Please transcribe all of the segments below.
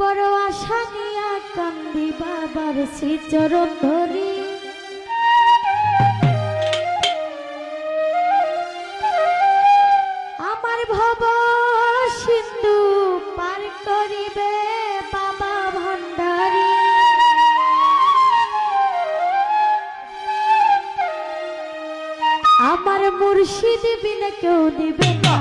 বড় আশা নিয়া কান্দি বাবার শ্রীচরণ ধরি। আমার ভব সিন্ধু পার করিবে বাবা ভণ্ডারী আমার মুর্শিদ বিনা কেউ দিবে না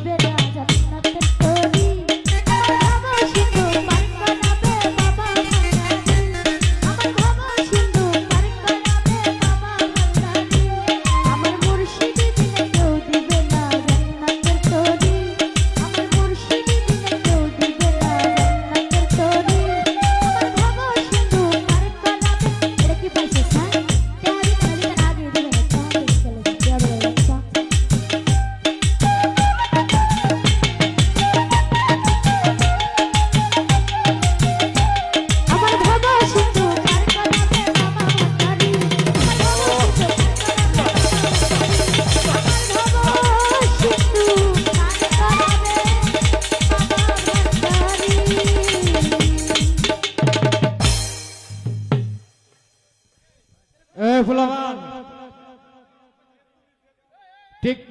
baby.